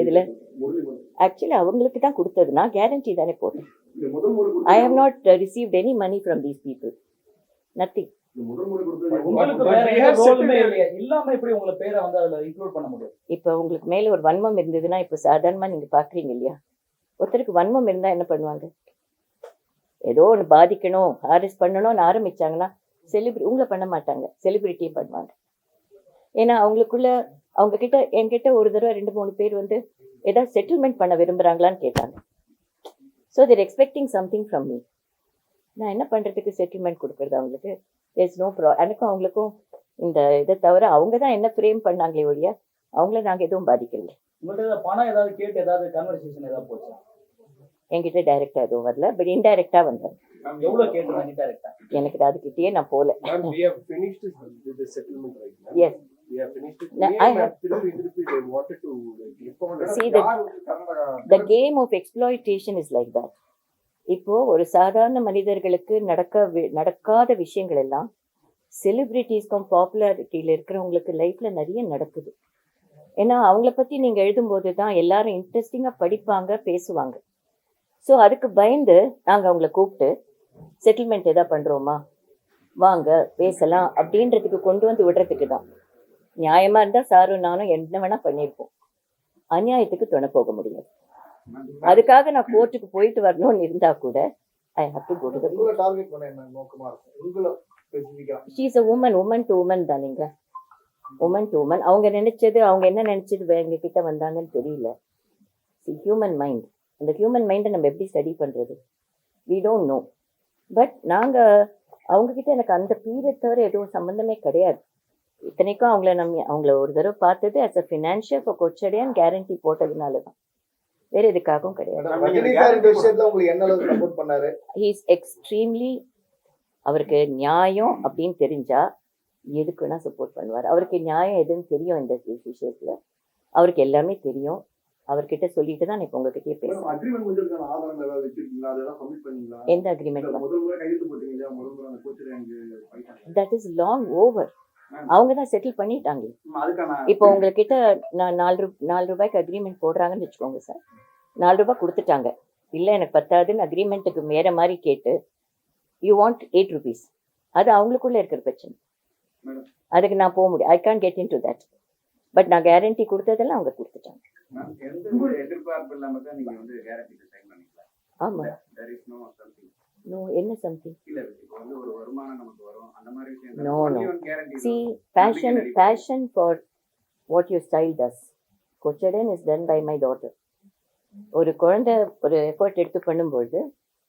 எதுல. ஆக்சுவலி அவங்களுக்கு தான் கொடுத்தது. நான் கேரண்டி தானே போட்டேன். I have not received any money from these people nothing இப்போ உங்களுக்கு மேல ஒரு வன்மம் இருந்ததுன்னா இப்போ சாதாரணமா நீங்க பாக்குறீங்க இல்லையா? ஒருத்தருக்கு வன்மம் இருந்தா என்ன பண்ணுவாங்க? ஏதோ ஒன்று பாதிக்கணும் ஹாரிஸ் பண்ணணும்னு ஆரம்பிச்சாங்கன்னா செலிபிரி உங்களை பண்ண மாட்டாங்க. செலிபிரிட்டியும் பண்ணுவாங்க. ஏன்னா அவங்களுக்குள்ள அவங்க கிட்ட என்கிட்ட ஒரு தடவை ரெண்டு மூணு பேர் வந்து ஏதாவது செட்டில்மெண்ட் பண்ண விரும்புறாங்களான்னு கேட்டாங்க. So they're expecting something from me நான் என்ன பண்றதுக்கு செட்டில்மெண்ட் கொடுக்கறது அவங்களுக்கு? எஸ் நோ ப்ரா எனக்கும் அவங்களுக்கும் இந்த இதை தவிர அவங்க தான் என்ன ஃப்ரேம் பண்ணாங்களே ஒழிய அவங்கள நாங்கள் எதுவும் பாதிக்கல உங்கள்ட்ட ஏதாவது பணம் ஏதாவது கேட்டு ஏதாவது கன்வர்சேஷன் ஏதாவது போச்சா? என்கிட்ட டைரக்டா எதுவும் வரல பட் இன்டைரக்டா வந்தேன் எனக்கு அதுக்கிட்டயே நான் போல Ma'am, I. See the the game of exploitation is like that. இப்போ ஒரு சாதாரண மனிதர்களுக்கு நடக்க நடக்காத விஷயங்கள் எல்லாம் செலிபிரிட்டிஸ்க்கும் பாப்புலாரிட்டியில இருக்கிறவங்களுக்கு லைஃப்ல நிறைய நடக்குது. ஏன்னா அவங்கள பத்தி நீங்க எழுதும்போது தான் எல்லாரும் இன்ட்ரெஸ்டிங்கா படிப்பாங்க பேசுவாங்க. ஸோ அதுக்கு பயந்து நாங்க அவங்கள கூப்பிட்டு செட்டில்மெண்ட் எதா பண்றோமா? வாங்க பேசலாம். அப்படின்றதுக்கு கொண்டு வந்து விடுறதுக்கு தான். நியாயமா இருந்தா சாரும் நானும் என்ன வேணா பண்ணியிருப்போம் அநியாயத்துக்கு துணை போக முடியாது. அதுக்காக நான் கோர்ட்டுக்கு போயிட்டு வரணும்னு இருந்தா கூட I have to go to she's a woman woman to woman தானேங்க. உமன் டு உமன் அவங்க நினைச்சது அவங்க என்ன நினைச்சது எங்க கிட்ட வந்தாங்கன்னு தெரியல. ஹியூமன் மைண்ட் அந்த ஹியூமன் மைண்டை நம்ம எப்படி ஸ்டடி பண்றது? வி டோன்ட் நோ பட் நாங்க அவங்க கிட்ட எனக்கு அந்த பீரியட் தவிர எதுவும் சம்பந்தமே கிடையாது. இத்தனைக்கும் அவங்கள நம்ம அவங்கள ஒரு தடவை பார்த்தது as a financial for Kochadaiiyaan guarantee போட்டதுனால தான் வேற எதுக்காகவும் கிடையாது. ஹீஸ் எக்ஸ்ட்ரீம்லி அவருக்கு நியாயம் அப்படின்னு தெரிஞ்சா எதுக்கு வேணா சப்போர்ட் பண்ணுவார். அவருக்கு நியாயம் எதுன்னு தெரியும் இந்த விஷயத்துல. அவருக்கு எல்லாமே தெரியும். அவர்கிட்ட சொல்லிட்டு தான் இப்போ உங்ககிட்டயே பேசுறேன். எந்த agreement that is long over அவங்க தான் செட்டில் பண்ணிட்டாங்க. இப்போ உங்ககிட்ட நான் நாலு ரூ நாலு ரூபாய்க்கு அக்ரிமெண்ட் போடுறாங்கன்னு வச்சுக்கோங்க சார் நாலு ரூபாய் கொடுத்துட்டாங்க. இல்லை எனக்கு பத்தாதுன்னு அக்ரிமெண்ட்டுக்கு வேற மாதிரி கேட்டு யூ வாண்ட் எயிட் ருபீஸ் அது அவங்களுக்குள்ள இருக்கிற பிரச்சனை. அதுக்கு நான் போக முடியும் I can get in to that but நான் கேரண்டி கொடுத்ததெல்லாம் அவங்க கொடுத்துட்டாங்க. ஆமாம் நோ என்ன something no. Guarantee C passion passion for what you style does Kochadaiiyaan is done by my daughter ஒரு குழந்தை ஒரு எஃபர்ட் எடுத்து பண்ணும்பொழுது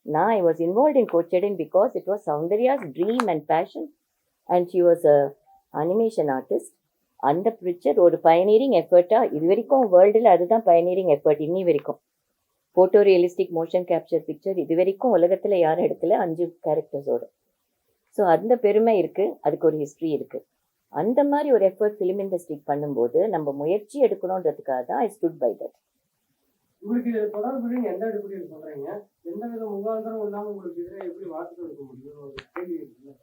நான் I was involve in Kochadaiiyaan because it was Soundarya's dream and passion and she was a animation artist அந்த picture ஒரு pioneering எஃபர்ட்டாக இது வரைக்கும் வேர்ல்டில் அதுதான் பயனீரிங் எஃபர்ட் இன்னி வரைக்கும். Photo realistic motion capture picture இது வரைக்கும் உலகத்தில் யாரும் எடுக்கல. அஞ்சு கேரக்டர்ஸோட ஸோ அந்த பெருமை இருக்குது அதுக்கு ஒரு ஹிஸ்ட்ரி இருக்குது அந்த மாதிரி ஒரு எஃபர்ட் ஃபிலிம் இண்டஸ்ட்ரிக்கு பண்ணும்போது நம்ம முயற்சி எடுக்கணுன்றதுக்காக தான் ஐ ஸ்டுட் பை தட்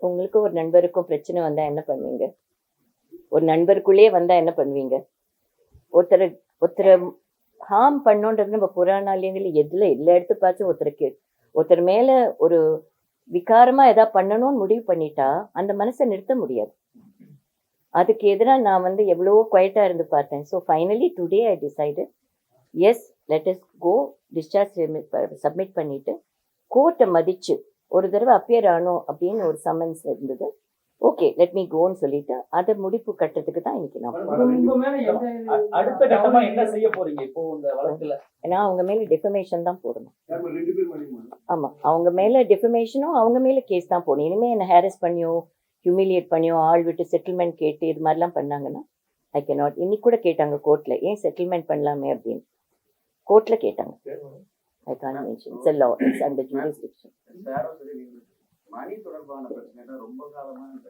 உங்களுக்கு ஒரு நண்பருக்கும் பிரச்சனை வந்தா என்ன பண்ணுவீங்க? ஒரு நண்பருக்குள்ளேயே வந்தா என்ன பண்ணுவீங்க? ஒருத்தரை ஒருத்தரை ஹார்ம் பண்ணோன்றது நம்ம புராணாலயங்கள் எதில் எல்லா எடுத்து பார்த்து ஒருத்தருக்கு. ஒருத்தர் மேலே ஒரு விகாரமாக எதாவது பண்ணணும்னு முடிவு பண்ணிட்டா அந்த மனசை நிறுத்த முடியாது. அதுக்கு எதிராக நான் வந்து எவ்வளவோ குவைட்டாக இருந்து பார்த்தேன். So finally today I decide as let is go discharge submit பண்ணிவிட்டு கோர்ட்டை மதித்து ஒரு தடவை அப்பியர் ஆனோம் அப்படின்னு ஒரு சம்மன்ஸ் இருந்தது. ஓகே லெட் மீ கோன்னு சொல்லிட்டு அதை முடிப்பு கட்டுறதுக்கு தான் இன்னைக்கு நான் அ- அடுத்த கட்டமா என்ன செய்ய போறீங்க இப்போ இந்த வழக்குல? ஏன்னா அவங்க மேல டெஃபமேஷன் தான் போடணும். ஆமா அவங்க மேல டெஃபமேஷனும் அவங்க மேல கேஸ் தான் போடணும். இனிமே என்ன ஹேரஸ் பண்ணியோ ஹியூமிலியேட் பண்ணியோ ஆள் விட்டு செட்டில்மெண்ட் கேட்டு இது மாதிரிலாம் பண்ணாங்கன்னா ஐ கே நாட் இன்னைக்கு கூட கேட்டாங்க கோர்ட்ல ஏன் செட்டில்மெண்ட் பண்ணலாமே? அப்படின்னு. கோர்ட்ல கேட்டாங்க. I can mention it's law it's under jurisdiction money தொடர்பான பிரச்சனை தான் ரொம்ப காலமா இந்த